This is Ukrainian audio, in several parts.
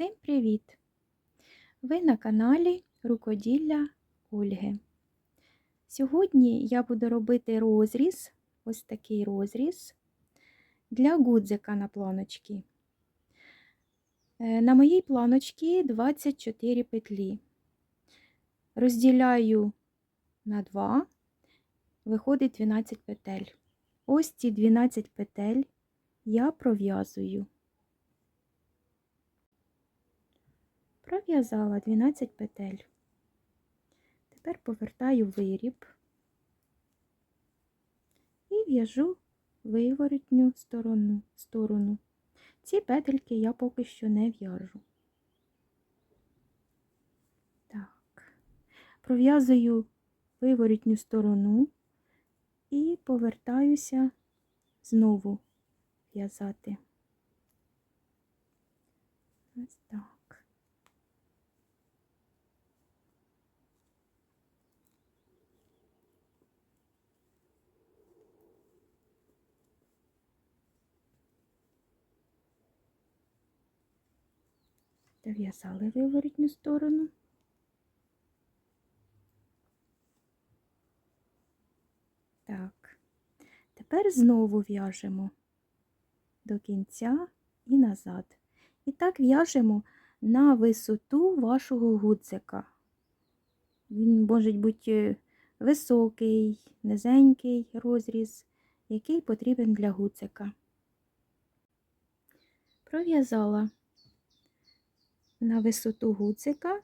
Всім привіт! Ви на каналі Рукоділля Ольги. Сьогодні я буду робити розріз, ось такий розріз для гудзика на планочці. Е, На моїй планочці 24 петлі. Розділяю на 2, виходить 12 петель. Ось ці 12 петель я пров'язую. Пров'язала 12 петель. Тепер повертаю виріб і в'яжу виворотню сторону, сторону. Ці петельки я поки що не в'яжу. Так, пров'язую виворотню сторону і повертаюся знову в'язати. Ось так. Дов'язали виворотню сторону. Так, тепер знову в'яжемо до кінця і назад. І так в'яжемо на висоту вашого гудзика. Він може бути високий, низенький розріз, який потрібен для гудзика. Пров'язала на висоту гудзика,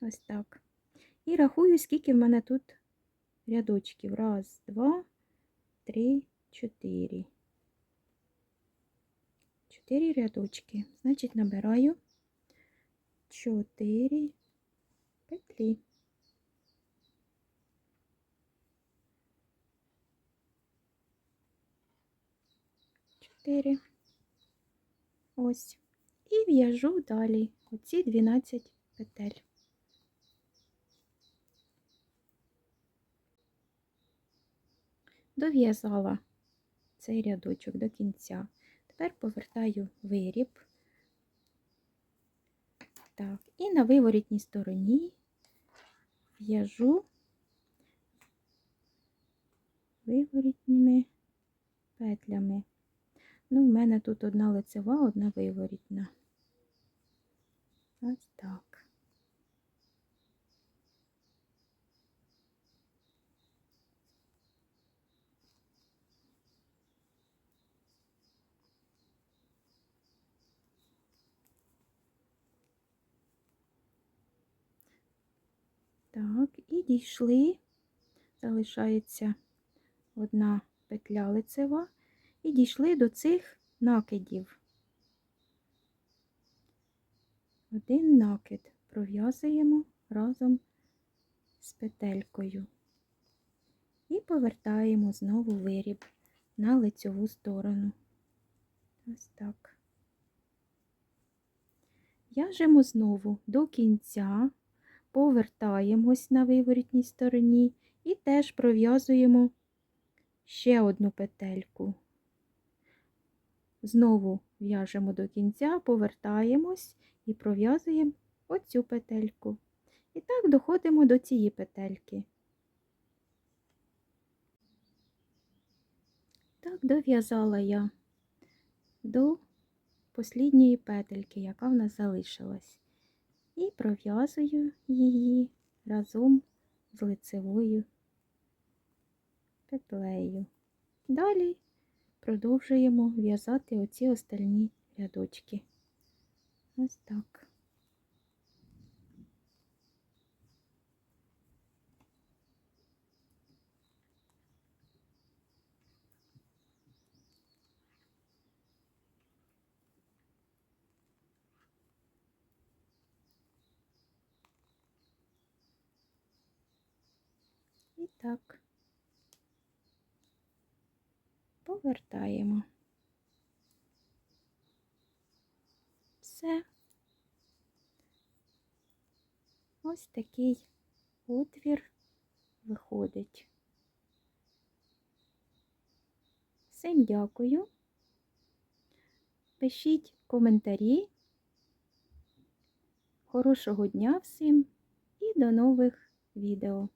ось так. І рахую, скільки в мене тут рядочків. Раз, два, три, чотири. Чотири рядочки. Значить, набираю чотири петлі. Чотири. Ось. І в'яжу далі оці 12 петель. Дов'язала цей рядочок до кінця. Тепер повертаю виріб. Так, і на виворітній стороні в'яжу виворітніми петлями. Ну, в мене тут одна лицева, одна виворітна. Ось так. Так, і дійшли, залишається одна петля лицева, і дійшли до цих накидів. Один накид пров'язуємо разом з петелькою і повертаємо знову виріб на лицьову сторону. Ось так. В'яжемо знову до кінця, повертаємось на виворітній стороні і теж пров'язуємо ще одну петельку. Знову в'яжемо до кінця, повертаємось і пров'язуємо оцю петельку. І так доходимо до цієї петельки. Так, дов'язала я до послідньої петельки, яка в нас залишилась. І пров'язую її разом з лицевою петлею. Далі продовжуємо в'язати оці остальні рядочки. Ось так. Так. Повертаємо. Все. Ось такий отвір виходить. Всім дякую. Пишіть коментарі, Хорошого дня всім і до нових відео!